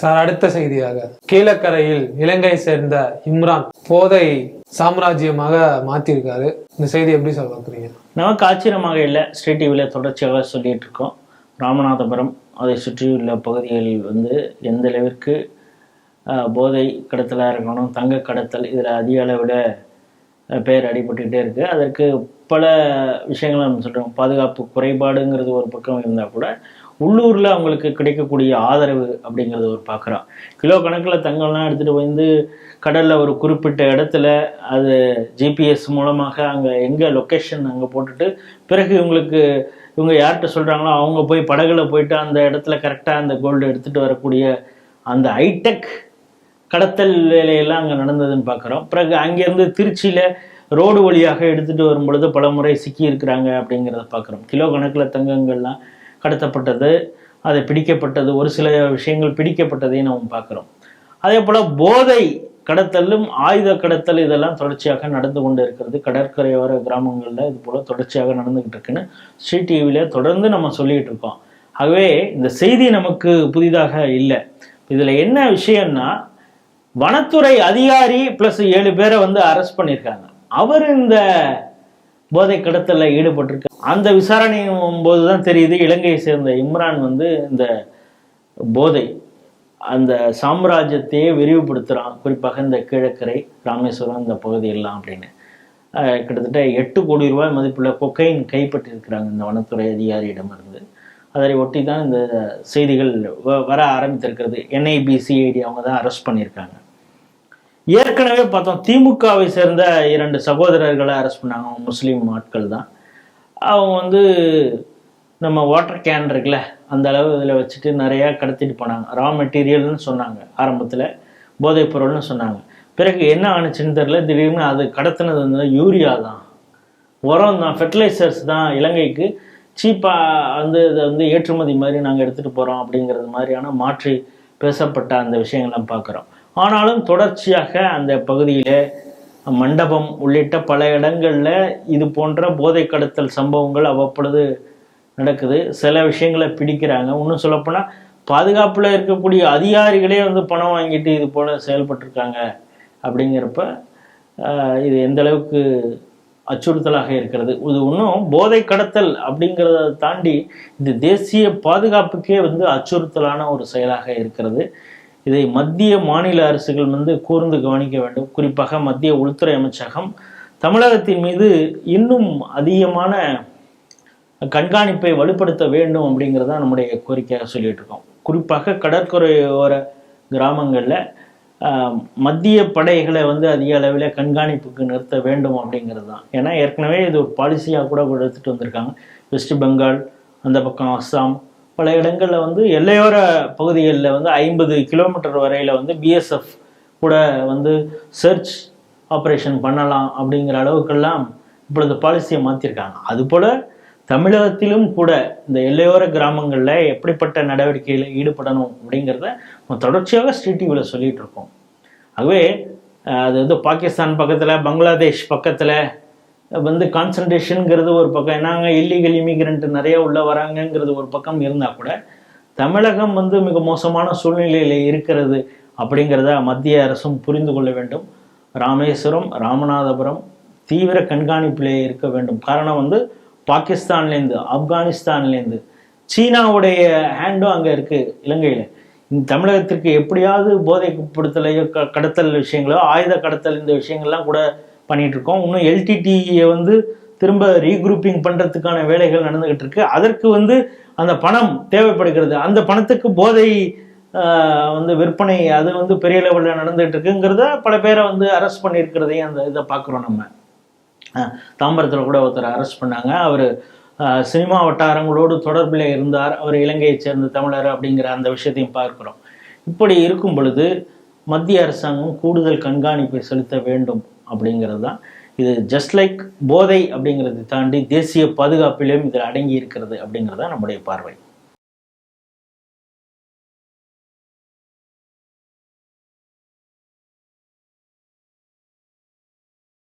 Sir அடுத்த செய்தியாக. கீழக்கரையில் இலங்கையை சேர்ந்த இம்ரான் போதை சாம்ராஜ்யமாக மாத்திருக்காரு இந்த செய்தி எப்படி சொல்ல நமக்கு ஆச்சரியமாக இல்லை ஸ்ரீ டிவியில் தொடர்ச்சியாக சொல்லிட்டு இருக்கோம். ராமநாதபுரம் அதை சுற்றியுள்ள பகுதிகளில் வந்து எந்த அளவிற்கு போதை கடத்தலாக இருக்கணும் தங்க கடத்தல் இதில் அதிக அளவில் பெயர் பேர் அடிபட்டுக்கிட்டே இருக்குது அதற்கு பல விஷயங்களை நம்ம சொல்கிறோம் பாதுகாப்பு குறைபாடுங்கிறது ஒரு பக்கம் இருந்தால் கூட உள்ளூரில் அவங்களுக்கு கிடைக்கக்கூடிய ஆதரவு அப்படிங்கிறத ஒரு பார்க்குறோம் கிலோ கணக்கில் தங்கம்லாம் எடுத்துகிட்டு வந்து கடலில் ஒரு குறிப்பிட்ட இடத்துல அது ஜிபிஎஸ் மூலமாக அங்கே எங்கே லொக்கேஷன் அங்கே போட்டுட்டு பிறகு இவங்களுக்கு இவங்க யார்கிட்ட சொல்கிறாங்களோ அவங்க போய் படகுல போயிட்டு அந்த இடத்துல கரெக்டாக அந்த கோல்டு எடுத்துகிட்டு வரக்கூடிய அந்த ஹைடெக் கடத்தல் வேலையெல்லாம் அங்கே நடந்ததுன்னு பார்க்குறோம் பிறகு அங்கேருந்து திருச்சியில் ரோடு வழியாக எடுத்துகிட்டு வரும் பொழுது பல முறை சிக்கி இருக்கிறாங்க அப்படிங்கிறத பார்க்குறோம் கிலோ கணக்கில் தங்கங்கள்லாம் கடத்தப்பட்டது அது பிடிக்கப்பட்டது ஒரு சில விஷயங்கள் பிடிக்கப்பட்டதையும் நம்ம பார்க்குறோம். அதே போல் போதை கடத்தலும் ஆயுத கடத்தல் இதெல்லாம் தொடர்ச்சியாக நடந்து கொண்டு இருக்கிறது. கடற்கரையோர கிராமங்களில் இது போல் தொடர்ச்சியாக நடந்துக்கிட்டு இருக்குன்னு ஸ்ரீ டிவியில் தொடர்ந்து நம்ம சொல்லிக்கிட்டு இருக்கோம். ஆகவே இந்த செய்தி நமக்கு புதிதாக இல்லை. இதில் என்ன விஷயம்னா வனத்துறை அதிகாரி ப்ளஸ் ஏழு பேரை வந்து அரெஸ்ட் பண்ணியிருக்காங்க. அவர் இந்த போதை கடத்தலில் ஈடுபட்டிருக்க அந்த விசாரணையும் போது தான் தெரியுது. இலங்கையை சேர்ந்த இம்ரான் வந்து இந்த போதை அந்த சாம்ராஜ்யத்தையே விரிவுபடுத்துகிறான் குறிப்பாக இந்த கீழக்கரை ராமேஸ்வரம் இந்த பகுதியெல்லாம் அப்படின்னு. கிட்டத்தட்ட எட்டு கோடி ரூபாய் மதிப்புள்ள கொக்கைன் கைப்பற்றியிருக்கிறாங்க இந்த வனத்துறை அதிகாரியிடமிருந்து அதை ஒட்டி தான் இந்த செய்திகள் வ- வர ஆரம்பித்திருக்கிறது. என்ஐபிசிஐடி அவங்க தான் அரெஸ்ட் பண்ணியிருக்காங்க. ஏற்கனவே பார்த்தோம் திமுகவை சேர்ந்த இரண்டு சகோதரர்களை அரெஸ்ட் பண்ணாங்க. முஸ்லீம் ஆட்கள் தான். அவங்க வந்து நம்ம வாட்டர் கேன் இருக்குல்ல அந்த அளவு இதில் வச்சுட்டு நிறையா கடத்திட்டு போனாங்க. ரா மெட்டீரியல்னு சொன்னாங்க ஆரம்பத்தில் போதைப் பொருள்னு சொன்னாங்க. பிறகு என்ன ஆணுச்சுன்னு தெரியல திடீர்னு அது கடத்தினது வந்து யூரியா தான். உரம் தான் ஃபெர்டிலைசர்ஸ் தான் இலங்கைக்கு சீப்பாக வந்து இதை வந்து ஏற்றுமதி மாதிரி நாங்கள் எடுத்துகிட்டு போகிறோம் அப்படிங்கிறது மாதிரியான மாற்றி பேசப்பட்ட அந்த விஷயங்கள்லாம் பார்க்குறோம். ஆனாலும் தொடர்ச்சியாக அந்த பகுதியில் மண்டபம் உள்ளிட்ட பல இடங்களில் இது போன்ற போதை கடத்தல் சம்பவங்கள் அவ்வப்பொழுது நடக்குது. சில விஷயங்களை பிடிக்கிறாங்க. இன்னும் சொல்லப்போனால் பாதுகாப்பில் இருக்கக்கூடிய அதிகாரிகளே வந்து பணம் வாங்கிட்டு இது போல் செயல்பட்டிருக்காங்க அப்படிங்கிறப்ப இது எந்த அளவுக்கு அச்சுறுத்தலாக இருக்கிறது. இது இன்னும் போதை கடத்தல் அப்படிங்கிறத தாண்டி இந்த தேசிய பாதுகாப்புக்கே வந்து அச்சுறுத்தலான ஒரு செயலாக இருக்கிறது. இதை மத்திய மாநில அரசுகள் வந்து கூர்ந்து கவனிக்க வேண்டும். குறிப்பாக மத்திய உள்துறை அமைச்சகம் தமிழகத்தின் மீது இன்னும் அதிகமான கண்காணிப்பை வலுப்படுத்த வேண்டும் அப்படிங்கிறது தான் நம்முடைய கோரிக்கையாக சொல்லிட்டு இருக்கோம். குறிப்பாக கடற்கரையோர கிராமங்களில் மத்திய படைகளை வந்து அதிக அளவில் கண்காணிப்புக்கு நிறுத்த வேண்டும் அப்படிங்கிறது தான். ஏன்னா ஏற்கனவே இது ஒரு பாலிசியாக கூட எடுத்துகிட்டு வந்திருக்காங்க. வெஸ்ட் பெங்கால் அந்த பக்கம் அஸ்ஸாம் பல இடங்களில் வந்து எல்லையோர பகுதிகளில் வந்து ஐம்பது கிலோமீட்டர் வரையில் வந்து பிஎஸ்எஃப் கூட வந்து சர்ச் ஆப்ரேஷன் பண்ணலாம் அப்படிங்கிற அளவுக்கெல்லாம் இப்பொழுது பாலிசியை மாற்றிருக்காங்க அதுபோல் தமிழகத்திலும் கூட இந்த எல்லையோர கிராமங்களில் எப்படிப்பட்ட நடவடிக்கையில் ஈடுபடணும் அப்படிங்கிறத நம்ம தொடர்ச்சியாக ஸ்ட்ரீட்டிவில் டிவியில் இருக்கோம். ஆகவே அது வந்து பாகிஸ்தான் பக்கத்தில் பங்களாதேஷ் பக்கத்தில் வந்து கான்சன்ட்ரேஷனுங்கிறது ஒரு பக்கம். நாங்கள் இல்லீகல் இமிகிரண்ட் நிறைய உள்ளே வராங்கங்கிறது ஒரு பக்கம் இருந்தால் கூட தமிழகம் வந்து மிக மோசமான சூழ்நிலையில் இருக்கிறது அப்படிங்கிறத மத்திய அரசும் புரிந்து கொள்ள வேண்டும். ராமேஸ்வரம் ராமநாதபுரம் தீவிர கண்காணிப்பிலே இருக்க வேண்டும். காரணம் வந்து பாகிஸ்தான்லேருந்து ஆப்கானிஸ்தான்லேருந்து சீனாவுடைய ஹேண்டும் அங்கே இருக்குது இலங்கையில். இந்த தமிழகத்திற்கு எப்படியாவது போதைப்படுத்தலையோ க கடத்தல் விஷயங்களோ ஆயுத கடத்தல் இந்த விஷயங்கள்லாம் கூட பண்ணிகிட்டு இருக்கோம் இன்னும் எல்டிடியை வந்து திரும்ப ரீக்ரூப்பிங் பண்ணுறதுக்கான வேலைகள் நடந்துகிட்டு இருக்கு அதற்கு வந்து அந்த பணம் தேவைப்படுகிறது. அந்த பணத்துக்கு போதை வந்து விற்பனை அது வந்து பெரிய லெவலில் நடந்துகிட்டு இருக்குங்கிறத பல பேரை வந்து அரெஸ்ட் பண்ணியிருக்கிறதையும் அந்த இதை பார்க்குறோம் நம்ம. தாம்பரத்தில் கூட ஒருத்தர் அரெஸ்ட் பண்ணாங்க. அவர் சினிமா வட்டாரங்களோடு தொடர்பில் இருந்தார். அவர் இலங்கையைச் சேர்ந்த தமிழர் அப்படிங்கிற அந்த விஷயத்தையும் பார்க்குறோம். இப்படி இருக்கும் பொழுது மத்திய அரசாங்கம் கூடுதல் கண்காணிப்பை செலுத்த வேண்டும். அப்படிங்கிறது தான் இது ஜஸ்ட் லைக் போதை அப்படிங்கிறத தாண்டி தேசிய பாதுகாப்பிலும் இதில் அடங்கி இருக்கிறது அப்படிங்கிறது தான் நம்முடைய பார்வை.